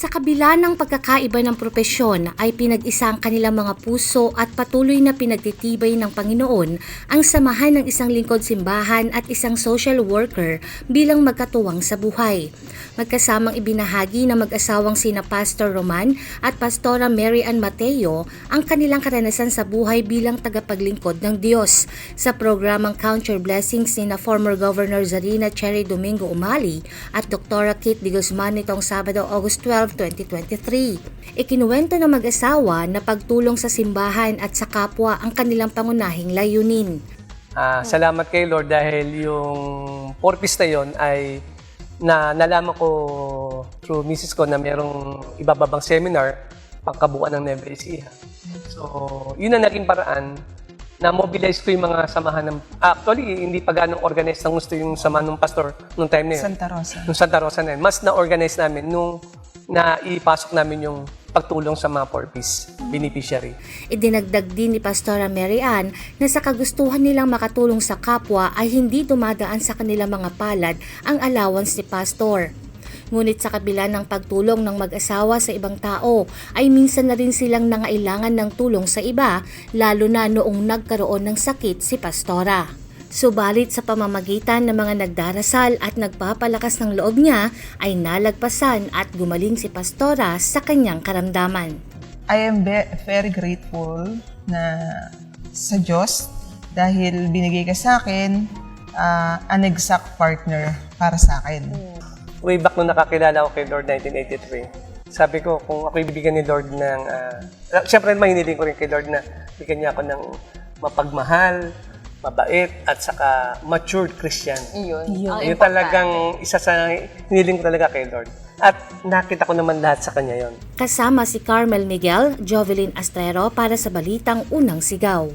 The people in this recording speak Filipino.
Sa kabila ng pagkakaiba ng propesyon ay pinag-isa ang kanilang mga puso at patuloy na pinagtitibay ng Panginoon ang samahan ng isang lingkod simbahan at isang social worker bilang magkatuwang sa buhay. Magkasamang ibinahagi ng mag-asawang sina Pastor Roman at Pastora Mary Ann Mateo ang kanilang karanasan sa buhay bilang tagapaglingkod ng Diyos sa programang Count Your Blessings ni na former Governor Zarina Cherry Domingo Umali at Dr. Kit de Guzman nitong Sabado, August 12, 2023. Ikinuwento ng mag-asawa na pagtulong sa simbahan at sa kapwa ang kanilang pangunahing layunin. Ah, salamat kay Lord dahil yung purpose na yon ay na nalaman ko through misis ko na merong ibababang seminar pangkabuuan ng Nueva Ecija. So, yun ang naging paraan na mobilize ko yung mga samahan ng... Actually, hindi pa ganong organized ng gusto yung samahan ng pastor nung time na yun. Santa Rosa. Nung Santa Rosa na yun. Mas na-organize namin nung naipasok namin yung pagtulong sa mga purpose beneficiary. Idinagdag din ni Pastora Mary Ann na sa kagustuhan nilang makatulong sa kapwa ay hindi dumadaan sa kanilang mga palad ang allowance ni Pastor. Ngunit sa kabila ng pagtulong ng mag-asawa sa ibang tao ay minsan na rin silang nangailangan ng tulong sa iba lalo na noong nagkaroon ng sakit si Pastora. Subalit sa pamamagitan ng mga nagdarasal at nagpapalakas ng loob niya ay nalagpasan at gumaling si Pastora sa kanyang karamdaman. I am be- very grateful na sa Diyos dahil binigay ka sa akin ah, an exact partner para sa akin. way back nung nakakilala ko kay Lord 1983, sabi ko kung ako ibibigyan ni Lord ng, uh, syempre naman hiniling ko rin kay Lord na bigyan niya ako ng mapagmahal, mabait, at saka matured Christian. Ang Yun importante. talagang isa sa hiniling ko talaga kay Lord. At nakita ko naman lahat sa kanya yon. Kasama si Carmel Miguel, Jovelyn Astrero para sa Balitang Unang Sigaw.